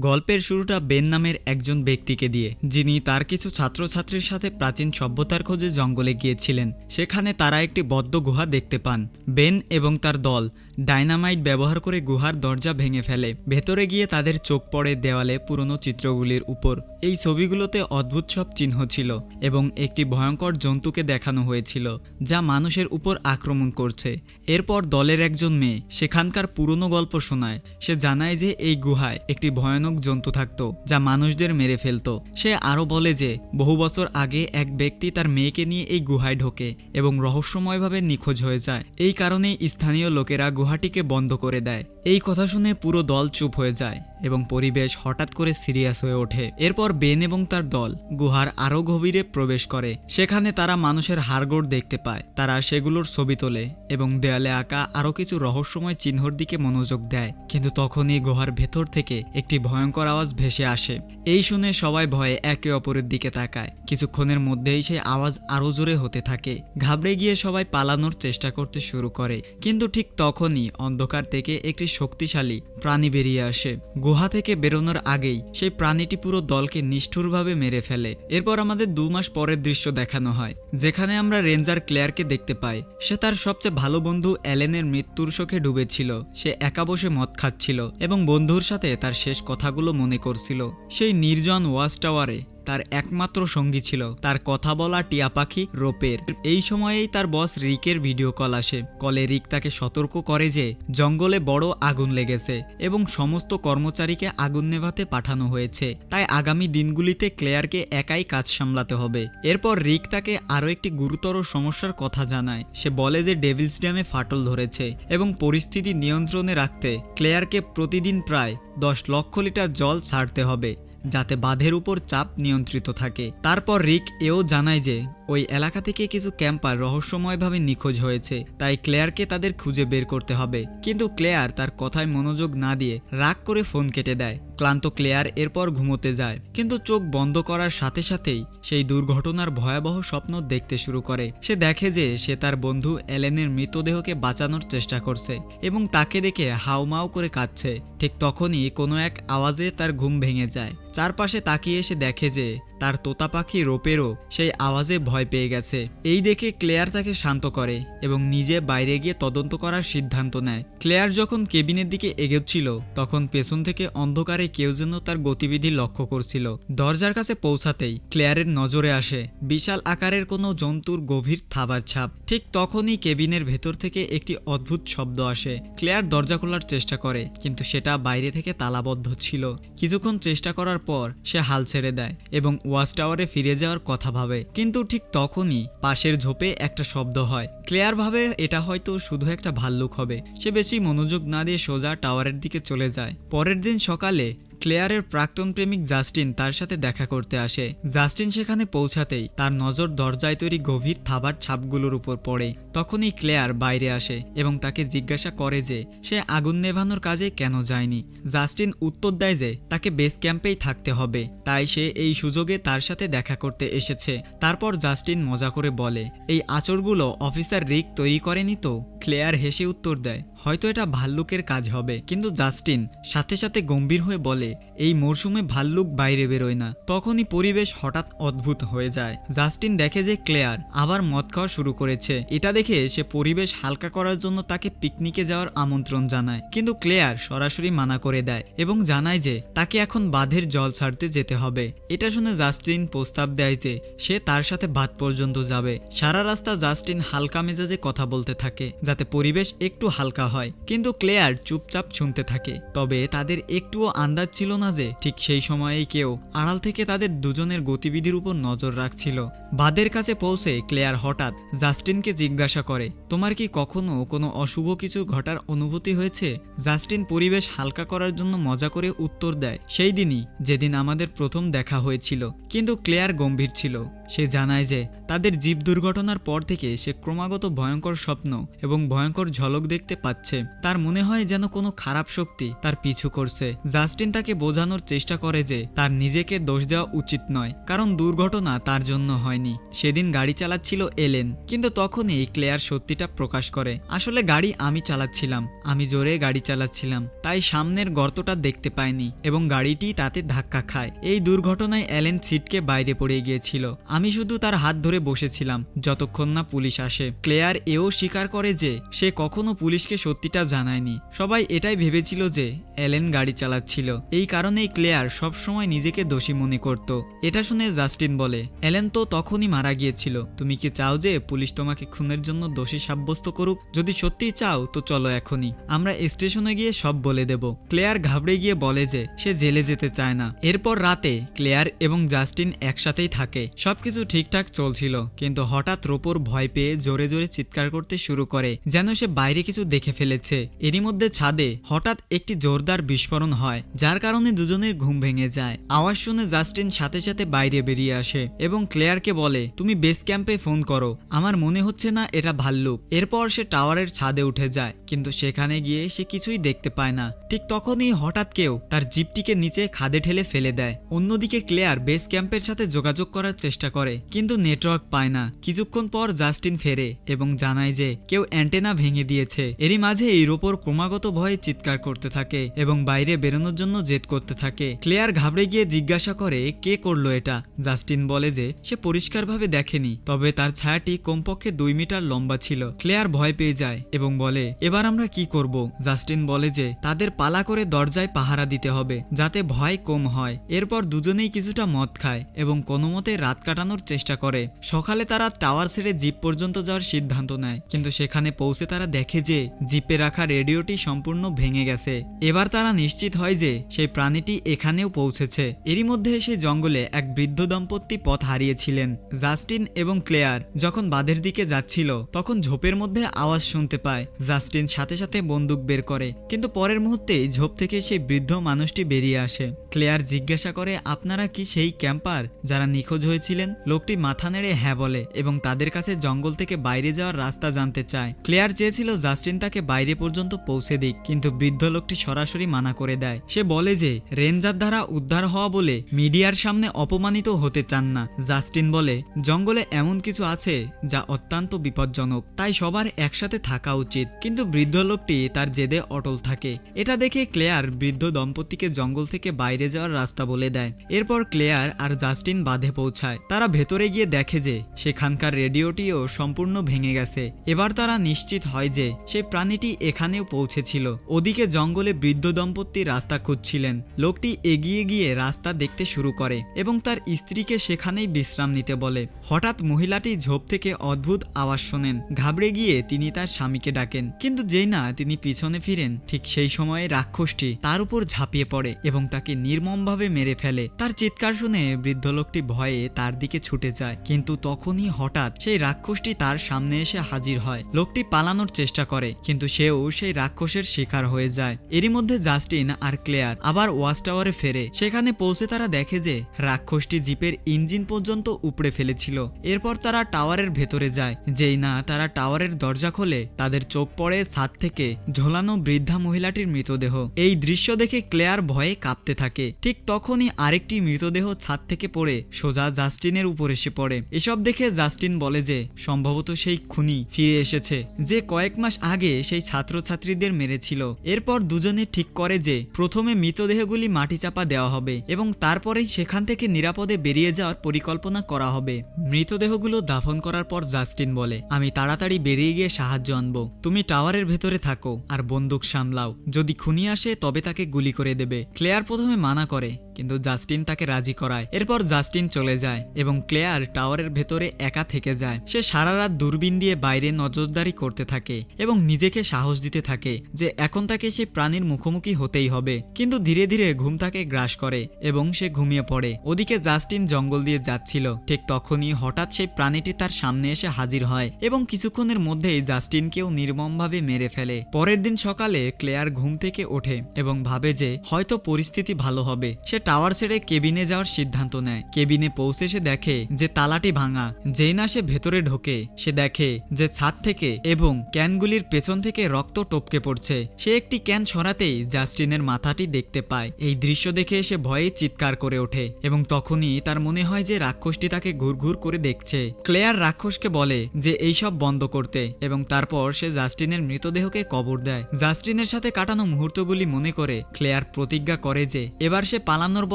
গল্পের শুরুটা বেন নামের একজন ব্যক্তিকে দিয়ে, যিনি তার কিছু ছাত্রছাত্রীর সাথে প্রাচীন সভ্যতার খোঁজে জঙ্গলে গিয়েছিলেন। সেখানে তারা একটি বদ্ধ গুহা দেখতে পান। বেন এবং তার দল ডাইনামাইট ব্যবহার করে গুহার দরজা ভেঙে ফেলে। ভেতরে গিয়ে তাদের চোখ পড়ে দেওয়ালে পুরনো চিত্রগুলির উপর। এই ছবিগুলোতে অদ্ভুত সব চিহ্ন ছিল এবং একটি ভয়ঙ্কর জন্তুকে দেখানো হয়েছিল, যা মানুষের উপর আক্রমণ করছে। এরপর দলের একজন মেয়ে সেখানকার পুরনো গল্প শোনায়। সে জানায় যে এই গুহায় একটি ভয়ানক জন্তু থাকত, যা মানুষদের মেরে ফেলতো। সে আরও বলে যে, বহু বছর আগে এক ব্যক্তি তার মেয়েকে নিয়ে এই গুহায় ঢোকে এবং রহস্যময়ভাবে নিখোঁজ হয়ে যায়। এই কারণে স্থানীয় লোকেরা গুহাটিকে বন্ধ করে দেয়। এই কথা শুনে পুরো দল চুপ হয়ে যায় এবং পরিবেশ হঠাৎ করে সিরিয়াস হয়ে ওঠে। এরপর বেন এবং তার দল গুহার আরও গভীরে প্রবেশ করে। সেখানে তারা মানুষের হাড়গোড় দেখতে পায়। তারা সেগুলোর ছবি তোলে এবং দেয়ালে আঁকা আরও কিছু রহস্যময় চিহ্নর দিকে মনোযোগ দেয়। কিন্তু তখনই গুহার ভেতর থেকে একটি ভয়ঙ্কর আওয়াজ ভেসে আসে। এই শুনে সবাই ভয়ে একে অপরের দিকে তাকায়। কিছুক্ষণের মধ্যেই সেই আওয়াজ আরও জোরে হতে থাকে। ঘাবড়ে গিয়ে সবাই পালানোর চেষ্টা করতে শুরু করে। কিন্তু ঠিক তখনই অন্ধকার থেকে একটি শক্তিশালী প্রাণী বেরিয়ে আসে। গুহা থেকে বেরোনোর আগেই সেই প্রাণীটি পুরো দলকে নিষ্ঠুরভাবে মেরে ফেলে। এরপর আমাদের দু মাস পরের দৃশ্য দেখানো হয়, যেখানে আমরা রেঞ্জার ক্লেয়ারকে দেখতে পাই। সে তার সবচেয়ে ভালো বন্ধু অ্যালেনের মৃত্যুর শোকে ডুবেছিল, সে একা বসে মদ খাচ্ছিল এবং বন্ধুর সাথে তার শেষ কথাগুলো মনে করছিল। সেই নির্জন ওয়াচ টাওয়ারে তার একমাত্র সঙ্গী ছিল। তার কথা বলা টিয়া পাখি রোপের। এই সময়েই তার বস রিকের ভিডিও কল আসে। কলে রিক তাকে সতর্ক করে যে, জঙ্গলে বড় আগুন লেগেছে এবং সমস্ত কর্মচারীকে আগুন নেভাতে পাঠানো হয়েছে। তাই আগামী দিনগুলিতে ক্লেয়ারকে একাই কাজ সামলাতে হবে। এরপর রিক তাকে আরও একটি গুরুতর সমস্যার কথা জানায়। সে বলে যে, ডেভিলস ড্যামে ফাটল ধরেছে এবং পরিস্থিতি নিয়ন্ত্রণে রাখতে ক্লেয়ারকে প্রতিদিন প্রায় দশ লক্ষ লিটার জল ছাড়তে হবে। যাতে বাঁধের উপর চাপ নিয়ন্ত্রিত থাকে। তারপর রিক এও জানায় যে ওই এলাকা থেকে কিছু ক্যাম্পার রহস্যময়ভাবে নিখোঁজ হয়েছে, তাই ক্লেয়ারকে তাদের খুঁজে বের করতে হবে। কিন্তু ক্লেয়ার তার কথায় মনোযোগ না দিয়ে রাগ করে ফোন কেটে দেয়। ক্লান্ত ক্লেয়ার এরপর ঘুমোতে যায়, কিন্তু চোখ বন্ধ করার সাথে সাথেই সেই দুর্ঘটনার ভয়াবহ স্বপ্ন দেখতে শুরু করে। সে দেখে যে সে তার বন্ধু এলেনের মৃতদেহকে বাঁচানোর চেষ্টা করছে এবং তাকে দেখে হাউমাউ করে কাঁদছে। ঠিক তখনই কোনো এক আওয়াজে তার ঘুম ভেঙে যায়। চারপাশে তাকিয়ে সে দেখে যে তার তোতা পাখি রোপেরও সেই আওয়াজে ভয় পেয়ে গেছে। এই দেখে ক্লেয়ার তাকে শান্ত করে এবং নিজে বাইরে গিয়ে তদন্ত করার সিদ্ধান্ত নেয়। ক্লেয়ার যখন কেবিনের দিকে এগোচ্ছিল, তখন পেছন থেকে অন্ধকারে কেউ যেন তার গতিবিধি লক্ষ্য করছিল। দরজার কাছে পৌঁছাতেই ক্লেয়ারের নজরে আসে বিশাল আকারের কোনো জন্তুর গভীর থাবার ছাপ। ঠিক তখনই কেবিনের ভেতর থেকে একটি অদ্ভুত শব্দ আসে। ক্লেয়ার দরজা খোলার চেষ্টা করে, কিন্তু সেটা বাইরে থেকে তালাবদ্ধ ছিল। কিছুক্ষণ চেষ্টা করার পর সে হাল ছেড়ে দেয় এবং ওয়াচ টাওয়ারে ফিরে যাওয়ার কথা ভাবে, কিন্তু ঠিক তখনই পাশের ঝোপে একটা শব্দ হয়। ক্লেয়ার ভাবে এটা হয়তো শুধু একটা ভাল্লুক হবে। সে বেশি মনোযোগ না দিয়ে সোজা টাওয়ারের দিকে চলে যায়। পরের দিন সকালে ক্লেয়ারের প্রাক্তন প্রেমিক জাস্টিন তার সাথে দেখা করতে আসে। জাস্টিন সেখানে পৌঁছাতেই তার নজর দরজায় তৈরি গভীর থাবার ছাপগুলোর উপর পড়ে। তখনই ক্লেয়ার বাইরে আসে এবং তাকে জিজ্ঞাসা করে যে, সে আগুন নেভানোর কাজে কেন যায়নি? জাস্টিন উত্তর দেয় যে, তাকে বেস ক্যাম্পেই থাকতে হবে। তাই সে এই সুযোগে তার সাথে দেখা করতে এসেছে। তারপর জাস্টিন মজা করে বলে, এই আচরগুলো অফিসার রিক তৈরি করেনি তো? ক্লেয়ার হেসে উত্তর দেয় হয়তো এটা ভাল্লুকের কাজ হবে। কিন্তু জাস্টিন সাথে সাথে গম্ভীর হয়ে বলে, এই মরশুমে ভাল্লুক বাইরে বেরোয় না। তখনই পরিবেশ হঠাৎ অদ্ভুত হয়ে যায়। জাস্টিন দেখে যে ক্লেয়ার আবার মদ খাওয়া শুরু করেছে। এটা দেখে সে পরিবেশ হালকা করার জন্য তাকে পিকনিকে যাওয়ার আমন্ত্রণ জানায়। কিন্তু ক্লেয়ার সরাসরি মানা করে দেয় এবং জানায় যে তাকে এখন বাঁধের জল ছাড়তে যেতে হবে। এটা শুনে জাস্টিন প্রস্তাব দেয় যে সে তার সাথে বাদ পর্যন্ত যাবে। সারা রাস্তা জাস্টিন হালকা মেজাজে কথা বলতে থাকে, যাতে পরিবেশ একটু হালকা হয়। কিন্তু ক্লেয়ার চুপচাপ শুনতে থাকে। তবে তাদের একটুও আন্দাজ ছিল না যে ঠিক সেই সময়েই কেউ আড়াল থেকে তাদের দুজনের গতিবিধির উপর নজর রাখছিল। বাদের কাছে পৌঁছে ক্লেয়ার হঠাৎ জাস্টিনকে জিজ্ঞাসা করে, তোমার কি কখনো কোনো অশুভ কিছু ঘটার অনুভূতি হয়েছে? জাস্টিন পরিবেশ হালকা করার জন্য মজা করে উত্তর দেয়, সেই দিনই, যেদিন আমাদের প্রথম দেখা হয়েছিল। কিন্তু ক্লেয়ার গম্ভীর ছিল। সে জানায় যে, তাদের জীব দুর্ঘটনার পর থেকে সে ক্রমাগত ভয়ঙ্কর স্বপ্ন এবং ভয়ঙ্কর ঝলক দেখতে পাচ্ছে। তার মনে হয় যেন কোনো খারাপ শক্তি তার পিছু করছে। জাস্টিন তাকে বোঝানোর চেষ্টা করে যে, তার নিজেকে দোষ দেওয়া উচিত নয়, কারণ দুর্ঘটনা তার জন্য হয়নি। হয়নি সেদিন গাড়ি চালাচ্ছিল এলেন। কিন্তু তখনই ক্লেয়ার সত্যিটা প্রকাশ করে। আসলে গাড়ি আমি চালাচ্ছিলাম। আমি জোরে গাড়ি চালাচ্ছিলাম। তাই সামনের গর্তটা দেখতে পাইনি এবং গাড়িটি তাতে ধাক্কা খায়। এই দুর্ঘটনায় অ্যালেন সিটকে বাইরে পড়ে গিয়েছিল। আমি শুধু তার হাত ধরে বসেছিলাম, যতক্ষণ না পুলিশ আসে। ক্লেয়ার এও স্বীকার করে যে, সে কখনো পুলিশকে সত্যিটা জানায়নি। সবাই এটাই ভেবেছিল যে অ্যালেন গাড়ি চালাচ্ছিল। এই কারণেই ক্লেয়ার সবসময় নিজেকে দোষী মনে করত। এটা শুনে জাস্টিন বলে অ্যালেন তো তখনই মারা গিয়েছিল। তুমি কি চাও যে পুলিশ তোমাকে খুনের জন্য দোষী সাব্যস্ত করুক? যদি সত্যিই চাও, তো চলো এখনই। আমরা স্টেশনে গিয়ে সব বলে দেব। ক্লেয়ার ঘাবড়ে গিয়ে বলে যে, সে জেলে যেতে চায় না। এরপর রাতে ক্লেয়ার এবং জাস্টিন একসাথেই থাকে। সবকিছু ঠিকঠাক চলছিল, কিন্তু হঠাৎ রোপর ভয় পেয়ে জোরে জোরে চিৎকার করতে শুরু করে, যেন সে বাইরে কিছু দেখে ফেলেছে। এরই মধ্যে ছাদে হঠাৎ একটি জোরদার বিস্ফোরণ হয়, যার কারণে দুজনের ঘুম ভেঙে যায়। আওয়াজ শুনে জাস্টিন সাথে সাথে বাইরে বেরিয়ে আসে এবং ক্লেয়ারকে বলে, তুমি বেস ক্যাম্পে ফোন করো। আমার মনে হচ্ছে না এটা ভাল্লুক। এরপর সে টাওয়ারের ছাদে উঠে যায়, কিন্তু সেখানে গিয়ে সে কিছুই দেখতে পায় না। ঠিক তখনই হঠাৎ কেউ তার জিপটিকে নিচে খাদে ঠেলে ফেলে দেয়। অন্যদিকে ক্লেয়ার বেস ক্যাম্পের সাথে যোগাযোগ করার চেষ্টা করে, কিন্তু নেটওয়ার্ক পায় না। কিছুক্ষণ পর জাস্টিন ফেরে এবং জানায় যে কেউ অ্যান্টেনা ভেঙে দিয়েছে। এরই মাঝে এই রোপর ক্রমাগত ভয়ে চিৎকার করতে থাকে এবং বাইরে বেরোনোর জন্য জেদ করতে থাকে। ক্লেয়ার ঘাবড়ে গিয়ে জিজ্ঞাসা করে, কে করল এটা? জাস্টিন বলে যে, সে পরিষ্কারভাবে দেখেনি, তবে তার ছায়াটি কমপক্ষে দুই মিটার লম্বা ছিল। ক্লেয়ার ভয় পেয়ে যায় এবং বলে, এবার আমরা কি করব? জাস্টিন বলে যে, তাদের পালা করে দরজায় পাহারা দিতে হবে, যাতে ভয় কম হয়। এরপর দুজনেই কিছুটা মদ খায় এবং কোনো মতে রাত কাটানোর চেষ্টা করে। সকালে তারা টাওয়ার ছেড়ে জিপ পর্যন্ত যাওয়ার সিদ্ধান্ত নেয়, কিন্তু সেখানে পৌঁছে তারা দেখে যে, জিপে রাখা রেডিওটি সম্পূর্ণ ভেঙে গেছে। এবার তারা নিশ্চিত হয় যে, সেই প্রাণীটি এখানেও পৌঁছেছে। এরই মধ্যে সেই জঙ্গলে এক বৃদ্ধ দম্পতি পথ হারিয়েছিলেন। জাস্টিন এবং ক্লেয়ার যখন বাঁধের দিকে যাচ্ছিল, তখন ঝোপের মধ্যে আওয়াজ শুনতে পায়। জাস্টিন সাথে সাথে বন্দুক বের করে, কিন্তু পরের মুহূর্তেই ঝোপ থেকে সেই বৃদ্ধ মানুষটি বেরিয়ে আসে। ক্লেয়ার জিজ্ঞাসা করে, আপনারা কি সেই ক্যাম্পার যারা নিখোঁজ হয়েছিলেন? লোকটি মাথা নেড়ে হ্যাঁ বলে এবং তাদের কাছে জঙ্গল থেকে বাইরে যাওয়ার রাস্তা জানতে চায়। ক্লেয়ার চেয়েছিল জাস্টিন তাকে বাইরে পর্যন্ত পৌঁছে দিক, কিন্তু বৃদ্ধ লোকটি সরাসরি মানা করে দেয়। সে বলে যে, রেঞ্জার দ্বারা উদ্ধার হওয়া বলে মিডিয়ার সামনে অপমানিত হতে চান না। জাস্টিন বলে জঙ্গলে এমন কিছু আছে যা অত্যন্ত বিপজ্জনক। তাই সবার একসাথে থাকা উচিত। কিন্তু বৃদ্ধ লোকটি তার জেদে অটল থাকে। এটা দেখে ক্লেয়ার বৃদ্ধ দম্পতিকে জঙ্গল থেকে বাইরে যাওয়ার রাস্তা বলে দেয়। এরপর ক্লেয়ার আর জাস্টিন বাঁধে পৌঁছায়। তারা ভেতরে গিয়ে দেখে যে, সেখানকার রেডিওটিও সম্পূর্ণ ভেঙে গেছে। এবার তারা নিশ্চিত হয় যে সেই প্রাণীটি এখানেও পৌঁছেছিল। ওদিকে জঙ্গলে বৃদ্ধ দম্পতি রাস্তা খুঁজছিলেন। লোকটি এগিয়ে গিয়ে রাস্তা দেখতে শুরু করে এবং তার স্ত্রীকে সেখানেই বিশ্রাম নিতে বলে। হঠাৎ মহিলাটি ঝোপ থেকে অদ্ভুত আওয়াজ শোনেন। ঘাবড়ে গিয়ে তিনি তার স্বামীকে ডাকেন। কিন্তু যেই না তিনি পিছনে ফিরেন, ঠিক সেই সময়ে রাক্ষসটি তার উপর ঝাঁপিয়ে পড়ে এবং তাকে নির্মমভাবে মেরে ফেলে। তার চিৎকার শুনে বৃদ্ধ লোকটি ভয়ে তার দিকে ছুটে যায়। কিন্তু তখনই হঠাৎ সেই রাক্ষসটি তার সামনে এসে হাজির হয়। লোকটি পালানোর চেষ্টা করে, কিন্তু সেও সেই রাক্ষসের শিকার হয়ে যায়। এরই মধ্যে জাস্টিন আর ক্লেয়ার আবার ওয়াচ টাওয়ারে ফেরে। সেখানে পৌঁছে তারা দেখে যে রাক্ষসটি জিপের ইঞ্জিন পর্যন্ত উপড়ে ফেলেছিল। এরপর তারা টাওয়ারের ভেতরে যায়। যেই না, তারা টাওয়ারের দরজা খোলে। তাদের চোখ পড়ে ছাদ থেকে ঝোলানো বৃদ্ধা মহিলাটির মৃতদেহ। এই দৃশ্য দেখে ক্লেয়ার ভয়ে কাঁপতে থাকে। ঠিক তখনই আরেকটি মৃতদেহ ছাদ থেকে পড়ে, সোজা জাস্টিনের উপর এসে পড়ে। এসব দেখে জাস্টিন বলে যে, সম্ভবত সেই খুনি ফিরে এসেছে। যে কয়েক মাস আগে সেই ছাত্রছাত্রীদের মেরেছিল। এরপর দুজনে ঠিক করে যে, প্রথমে মৃতদেহগুলি মাটি চাপা দেওয়া হবে এবং তারপরেই সেখান থেকে নিরাপদে বেরিয়ে যাওয়ার পরিকল্পনা করা হবে। মৃতদেহগুলো দাফন করার পর জাস্টিন বলে, আমি তাড়াতাড়ি বেরিয়ে গিয়ে সাহায্য আনব। তুমি টাওয়ারের ভেতরে থাকো আর বন্দুক সামলাও। যদি খুনি আসে তবে তাকে গুলি করে দেবে। ক্লেয়ার প্রথমে মানা করে। কিন্তু জাস্টিন তাকে রাজি করায়। এরপর জাস্টিন চলে যায় এবং ক্লেয়ার টাওয়ারের ভেতরে একা থেকে যায়। সে সারা রাত দূরবীন দিয়ে বাইরে নজরদারি করতে থাকে এবং নিজেকে সাহস দিতে থাকে যে এখন তাকে সে প্রাণীর মুখোমুখি হতেই হবে। কিন্তু ধীরে ধীরে ঘুম তাকে গ্রাস করে এবং সে ঘুমিয়ে পড়ে। ওদিকে জাস্টিন জঙ্গল দিয়ে যাচ্ছিল। ঠিক তখনই হঠাৎ সেই প্রাণীটি তার সামনে এসে হাজির হয় এবং কিছুক্ষণের মধ্যেই জাস্টিনকেও নির্মমভাবে মেরে ফেলে। পরের দিন সকালে ক্লেয়ার ঘুম থেকে ওঠে এবং ভাবে যে হয়তো পরিস্থিতি ভালো হবে। সে টাওয়ার ছেড়ে কেবিনে যাওয়ার সিদ্ধান্ত নেয়। কেবিনে পৌঁছে সে দেখে যে তালাটি ভাঙা। যেই না সে ভেতরে ঢোকে, সে দেখে যে ছাদ থেকে এবং ক্যানগুলির পেছন থেকে রক্ত টপকে পড়ছে। সে একটি ক্যান সরাতেই জাস্টিনের মাথাটি দেখতে পায়। এই দৃশ্য দেখে সে ভয়ে চিৎকার করে ওঠে এবং তখনই তার মনে হয় যে রাক্ষসটি তাকে ঘুরঘুর করে দেখছে। ক্লেয়ার রাক্ষসকে বলে যে এইসব বন্ধ করতে এবং তারপর সে জাস্টিনের মৃতদেহকে কবর দেয়। জাস্টিনের সাথে কাটানো মুহূর্তগুলি মনে করে ক্লেয়ার প্রতিজ্ঞা করে যে এবার সে পালানোর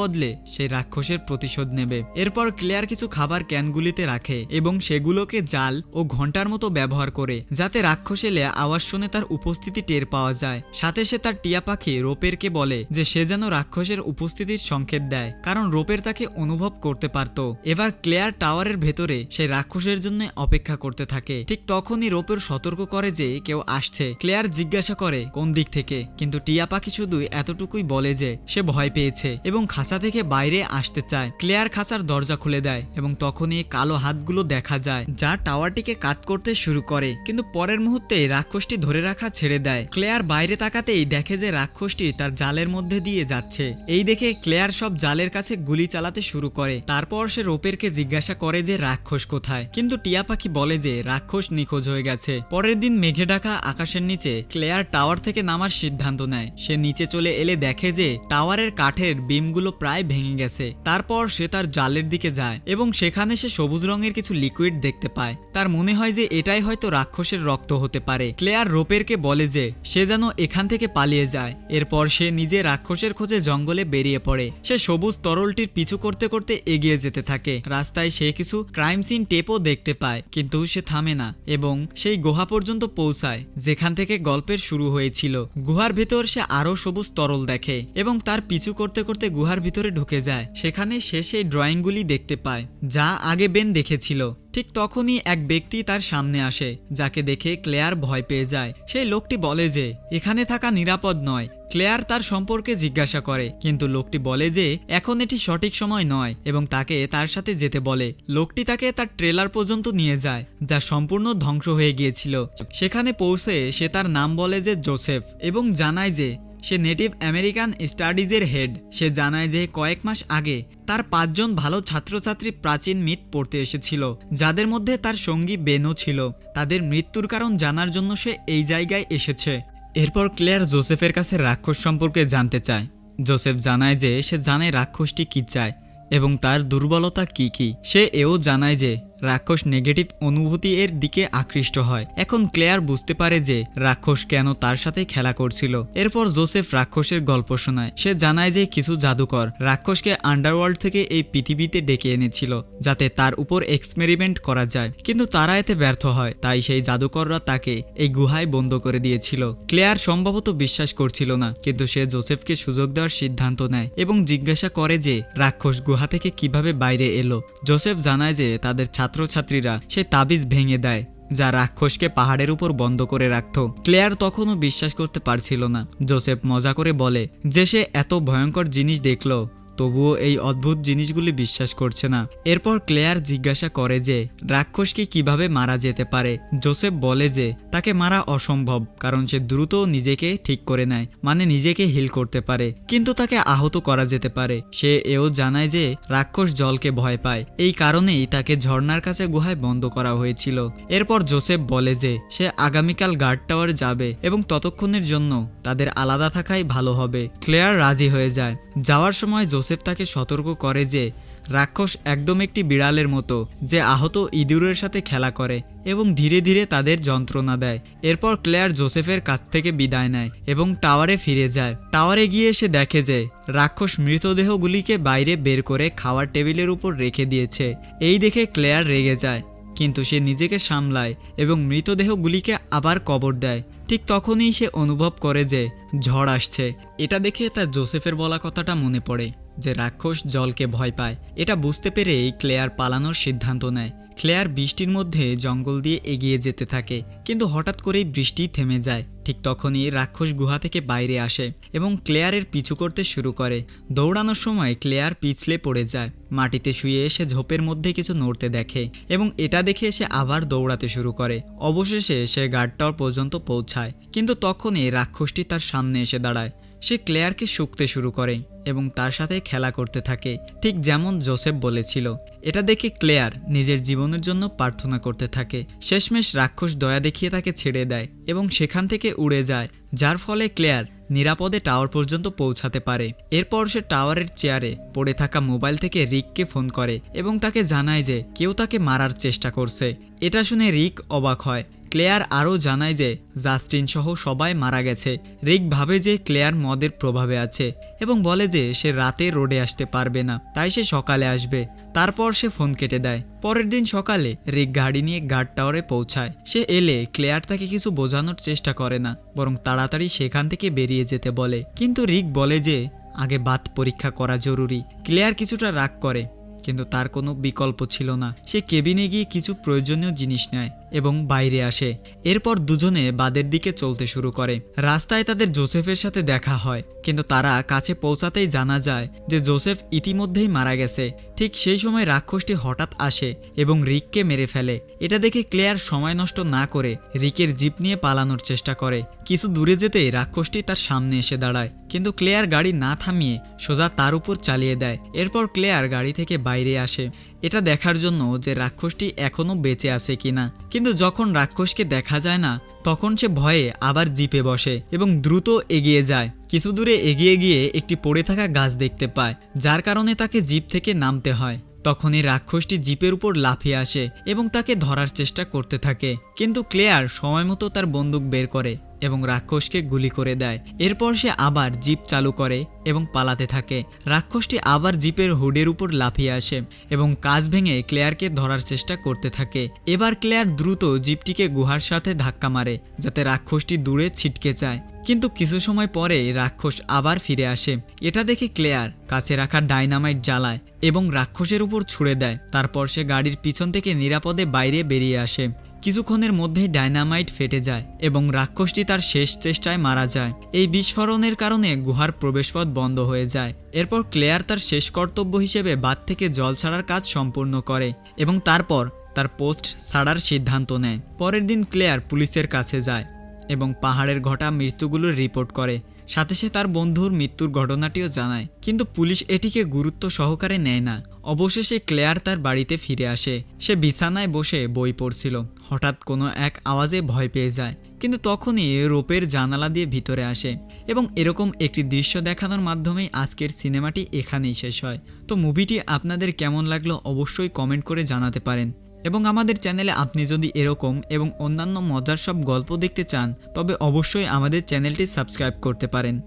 বদলে সেই রাক্ষসের প্রতিশোধ নেবে। এরপর ক্লেয়ার কিছু খাবার ক্যানগুলিতে রাখে এবং সেগুলোকে জাল ও ঘণ্টার মতো ব্যবহার করে, যাতে রাক্ষস এলে আওয়াজ শুনে তার উপস্থিতি টের পাওয়া যায়। সাথে সে তার টিয়া পাখি রোপেরকে বলে যে সে যেন রাক্ষসের উপস্থিতির সংকেত দেয়, কারণ রোপের তাকে অনুভব করতে পারত। এবার ক্লেয়ার টাওয়ারের ভেতরে সেই রাক্ষসের জন্য অপেক্ষা করতে থাকে। ঠিক তখনই রোপের সতর্ক করে যে কেউ আসছে। ক্লেয়ার জিজ্ঞাসা করে, কোন দিক থেকে? কিন্তু টিয়া পাখি শুধু এতটুকুই বলে যে, সে ভয় পেয়েছে এবং খাঁচা থেকে বাইরে আসতে চায়। ক্লেয়ার খাঁচার দরজা খুলে দেয় এবং তখনই কালো হাতগুলো দেখা যায়, যা টাওয়ারটিকে কাত করতে শুরু করে। কিন্তু পরের মুহূর্তে রাক্ষসটি ধরে রাখা ছেড়ে দেয়। ক্লেয়ার বাইরে তাকাতেই দেখে যে রাক্ষসটি তার জালের মধ্যে দিয়ে যাচ্ছে। এই দেখে ক্লেয়ার সব জালের কাছে গুলি চালাতে শুরু করে। তারপর সে রোপেরকে জিজ্ঞাসা করে যে, রাক্ষস কোথায়? কিন্তু টিয়া পাখি বলে যে, রাক্ষস নিখোঁজ হয়ে গেছে। পরের দিন মেঘে ঢাকা আকাশের নিচে ক্লেয়ার টাওয়ার থেকে নামার সিদ্ধান্ত নেয়। সে নিচে চলে এলে দেখে যে, টাওয়ারের কাঠের বিমগুলো প্রায় ভেঙে গেছে। তারপর সে তার জালের দিকে যায় এবং সেখানে সে সবুজ রঙের কিছু লিকুইড দেখতে পায়। তার মনে হয় যে এটাই হয়তো রাক্ষসের রক্ত হতে পারে। ক্লেয়ার রোপেরকে বলে যে সে যেন এখান থেকে পালিয়ে যায়। এরপর সে নিজে রাক্ষসের খোঁজে জঙ্গলে বেরিয়ে পড়ে। সে সবুজ তরলটির পিছু করতে করতে এগিয়ে যেতে থাকে। রাস্তায় সে কিছু ক্রাইম সিন টেপও দেখতে পায়, কিন্তু সে থামে না এবং সেই গুহা পর্যন্ত পৌঁছায়, যেখান থেকে গল্পের শুরু হয়েছিল। গুহার ভেতর সে আরও সবুজ তরল দেখে এবং তার পিছু করতে করতে গুহার ভিতরে ঢুকে যায়। সেখানে সে সেই ড্রয়িংগুলি দেখতে পায়, যা আগে বেন দেখেছিল। ঠিক তখনই এক ব্যক্তি তার সামনে আসে, যাকে দেখে ক্লেয়ার ভয় পেয়ে যায়। সেই লোকটি বলে যে, এখানে থাকা নিরাপদ নয়। ক্লেয়ার তার সম্পর্কে জিজ্ঞাসা করে, কিন্তু লোকটি বলে যে, এখন এটি সঠিক সময় নয়। এবং তাকে তার সাথে যেতে বলে। লোকটি তাকে তার ট্রেলার পর্যন্ত নিয়ে যায়, যা সম্পূর্ণ ধ্বংস হয়ে গিয়েছিল। সেখানে পৌঁছে সে তার নাম বলে যে, জোসেফ। এবং জানায় যে সে নেটিভ আমেরিকান স্টাডিজের হেড সে জানায় যে কয়েক মাস আগে তার পাঁচজন ভালো ছাত্রছাত্রী প্রাচীন মিথ পড়তে এসেছিল, যাদের মধ্যে তার সঙ্গী বেনও ছিল। তাদের মৃত্যুর কারণ জানার জন্য সে এই জায়গায় এসেছে। এরপর ক্লেয়ার জোসেফের কাছে রাক্ষস সম্পর্কে জানতে চায়। জোসেফ জানায় যে সে জানে রাক্ষসটি কি চায় এবং তার দুর্বলতা কি কি। সে এও জানায় যে রাক্ষস নেগেটিভ অনুভূতি এর দিকে আকৃষ্ট হয়। এখন ক্লেয়ার বুঝতে পারে যে রাক্ষস কেন তার সাথে খেলা করছিল। এরপর জোসেফ রাক্ষসের গল্প শোনায়। সে জানায় যে কিছু জাদুকর রাক্ষসকে আন্ডারওয়ার্ল্ড থেকে এই পৃথিবীতে ডেকে এনেছিল, যাতে তার উপর এক্সপেরিমেন্ট করা যায়। কিন্তু তারা এতে ব্যর্থ হয়, তাই সেই জাদুকররা তাকে এই গুহায় বন্ধ করে দিয়েছিল। ক্লেয়ার সম্ভবত বিশ্বাস করছিল না, কিন্তু সে জোসেফকে সুযোগ দেওয়ার সিদ্ধান্ত নেয় এবং জিজ্ঞাসা করে যে রাক্ষস গুহা থেকে কীভাবে বাইরে এলো। জোসেফ জানায় যে তাদের ছাত্রছাত্রীরা সে তাবিজ ভেঙে দেয়, যা রাক্ষসকে পাহাড়ের উপর বন্ধ করে রাখত। ক্লেয়ার তখনও বিশ্বাস করতে পারছিল না। জোসেফ মজা করে বলে, যে সে এত ভয়ঙ্কর জিনিস দেখল তবুও এই অদ্ভুত জিনিসগুলি বিশ্বাস করছে না। এরপর ক্লেয়ার জিজ্ঞাসা করে যে, রাক্ষসকে কীভাবে মারা যেতে পারে? জোসেফ বলে যে, তাকে মারা অসম্ভব, কারণ সে দ্রুত নিজেকে ঠিক করে নেয় মানে নিজেকে হিল করতে পারে, কিন্তু তাকে আহত করা যেতে পারে। সে এও জানায় যে, রাক্ষস জলকে ভয় পায়। এই কারণেই তাকে ঝর্ণার কাছে গুহায় বন্ধ করা হয়েছিল। এরপর জোসেফ বলে যে, সে আগামীকাল গার্ড টাওয়ার যাবে এবং ততক্ষণের জন্য তাদের আলাদা থাকাই ভালো হবে। ক্লেয়ার রাজি হয়ে যায়। যাওয়ার সময় তাকে সতর্ক করে যে, রাক্ষস একদম একটি বিড়ালের মতো, যে আহত ইঁদুরের সাথে খেলা করে এবং ধীরে ধীরে তাদের যন্ত্রণা দেয়। এরপর ক্লেয়ার জোসেফের কাছ থেকে বিদায় নেয় এবং টাওয়ারে ফিরে যায়। টাওয়ারে গিয়ে এসে দেখে যে, রাক্ষস মৃতদেহগুলিকে বাইরে বের করে খাওয়ার টেবিলের উপর রেখে দিয়েছে। এই দেখে ক্লেয়ার রেগে যায়, কিন্তু সে নিজেকে সামলায় এবং মৃতদেহগুলিকে আবার কবর দেয়। ঠিক তখনই সে অনুভব করে যে ঝড় আসছে। এটা দেখে তার জোসেফের বলা কথাটা মনে পড়ে যে রাক্ষস জলকে ভয় পায়। এটা বুঝতে পেরে এই ক্লেয়ার পালানোর সিদ্ধান্ত নেয়। ক্লেয়ার বৃষ্টির মধ্যে জঙ্গল দিয়ে এগিয়ে যেতে থাকে। কিন্তু হঠাৎ করেই বৃষ্টি থেমে যায়। ঠিক তখনই রাক্ষস গুহা থেকে বাইরে আসে এবং ক্লেয়ারের পিছু করতে শুরু করে। দৌড়ানোর সময় ক্লেয়ার পিছলে পড়ে যায়। মাটিতে শুয়ে এসে ঝোপের মধ্যে কিছু নড়তে দেখে এবং এটা দেখে সে আবার দৌড়াতে শুরু করে। অবশেষে সে গার্ড পর্যন্ত পৌঁছায়। কিন্তু তখনই রাক্ষসটি তার সামনে এসে দাঁড়ায়। সে ক্লেয়ারকে শুকতে শুরু করে এবং তার সাথে খেলা করতে থাকে, ঠিক যেমন জোসেফ বলেছিল। এটা দেখে ক্লেয়ার নিজের জীবনের জন্য প্রার্থনা করতে থাকে। শেষমেশ রাক্ষস দয়া দেখিয়ে তাকে ছেড়ে দেয় এবং সেখান থেকে উড়ে যায়, যার ফলে ক্লেয়ার নিরাপদে টাওয়ার পর্যন্ত পৌঁছাতে পারে। এরপর সে টাওয়ারের চেয়ারে পড়ে থাকা মোবাইল থেকে রিককে ফোন করে এবং তাকে জানায় যে কেউ তাকে মারার চেষ্টা করছে। এটা শুনে রিক অবাক হয় ক্লেয়ার আরও জানায় যে, জাস্টিন সহ সবাই মারা গেছে। রিক ভাবে যে ক্লেয়ার মদের প্রভাবে আছে এবং বলে যে, সে রাতে রোডে আসতে পারবে না। তাই সে সকালে আসবে। তারপর সে ফোন কেটে দেয়। পরের দিন সকালে রিক গাড়ি নিয়ে গার্ড টাওয়ারে পৌঁছায়। সে এলে ক্লেয়ার তাকে কিছু বোঝানোর চেষ্টা করে না, বরং তাড়াতাড়ি সেখান থেকে বেরিয়ে যেতে বলে। কিন্তু রিক বলে যে, আগে বাত পরীক্ষা করা জরুরি। ক্লেয়ার কিছুটা রাগ করে, কিন্তু তার কোনো বিকল্প ছিল না। সে কেবিনে গিয়ে কিছু প্রয়োজনীয় জিনিস নেয়। এবং বাইরে আসে। এরপর দুজনে বাদের দিকে চলতে শুরু করে। রাস্তায় তাদের জোসেফের সাথে দেখা হয়। কিন্তু তারা কাছে পৌঁছাতেই জানা যায় যে জোসেফ ইতিমধ্যেই মারা গেছে। ঠিক সেই সময় রাক্ষসটি হঠাৎ আসে এবং রিককে মেরে ফেলে। এটা দেখে ক্লেয়ার সময় নষ্ট না করে রিকের জিপ নিয়ে পালানোর চেষ্টা করে। কিছু দূরে যেতেই রাক্ষসটি তার সামনে এসে দাঁড়ায়। কিন্তু ক্লেয়ার গাড়ি না থামিয়ে সোজা তার উপর চালিয়ে দেয়। এরপর ক্লেয়ার গাড়ি থেকে বাইরে আসে। এটা দেখার জন্য যে রাক্ষসটি এখনও বেঁচে আছে কিনা। কিন্তু যখন রাক্ষসকে দেখা যায় না তখন সে ভয়ে আবার জিপে বসে এবং দ্রুত এগিয়ে যায়। কিছু দূরে এগিয়ে গিয়ে একটি পড়ে থাকা গাছ দেখতে পায়, যার কারণে তাকে জিপ থেকে নামতে হয়। তখনই রাক্ষসটি জিপের উপর লাফিয়ে আসে এবং তাকে ধরার চেষ্টা করতে থাকে। কিন্তু ক্লেয়ার সময় মতো তার বন্দুক বের করে এবং রাক্ষসকে গুলি করে দেয়। এরপর সে আবার জিপ চালু করে এবং পালাতে থাকে। রাক্ষসটি আবার জিপের হুডের উপর লাফিয়ে আসে এবং কাজ ভেঙে ক্লেয়ারকে ধরার চেষ্টা করতে থাকে। এবার ক্লেয়ার দ্রুত জিপটিকে গুহার সাথে ধাক্কা মারে, যাতে রাক্ষসটি দূরে ছিটকে যায়। কিন্তু কিছু সময় পরে রাক্ষস আবার ফিরে আসে। এটা দেখে ক্লেয়ার কাছে রাখা ডাইনামাইট জ্বালায় এবং রাক্ষসের উপর ছুড়ে দেয়। তারপর সে গাড়ির পিছন থেকে নিরাপদে বাইরে বেরিয়ে আসে। কিছুক্ষণের মধ্যেই ডায়নামাইট ফেটে যায় এবং রাক্ষসটি তার শেষ চেষ্টায় মারা যায়। এই বিস্ফোরণের কারণে গুহার প্রবেশপথ বন্ধ হয়ে যায়। এরপর ক্লেয়ার তার শেষ কর্তব্য হিসেবে বাদ থেকে জল ছাড়ার কাজ সম্পূর্ণ করে এবং তারপর তার পোস্ট ছাড়ার সিদ্ধান্ত নেয়। পরের দিন ক্লেয়ার পুলিশের কাছে যায়। এবং পাহাড়ের ঘটা মৃত্যুগুলোর রিপোর্ট করে। সাথে সে তার বন্ধুর মৃত্যুর ঘটনাটিও জানায়। কিন্তু পুলিশ এটিকে গুরুত্ব সহকারে নেয় না। অবশেষে ক্লেয়ার তার বাড়িতে ফিরে আসে। সে বিছানায় বসে বই পড়ছিল। হঠাৎ কোনো এক আওয়াজে ভয় পেয়ে যায়। কিন্তু তখনই রোপের জানালা দিয়ে ভিতরে আসে। এবং এরকম একটি দৃশ্য দেখানোর মাধ্যমেই আজকের সিনেমাটি এখানেই শেষ হয়। তো মুভিটি আপনাদের কেমন লাগল অবশ্যই কমেন্ট করে জানাতে পারেন। এবং আমাদের চ্যানেলে আপনি যদি এরকম এবং অন্যান্য মজার সব গল্প দেখতে চান, তবে অবশ্যই আমাদের চ্যানেলটি সাবস্ক্রাইব করতে পারেন।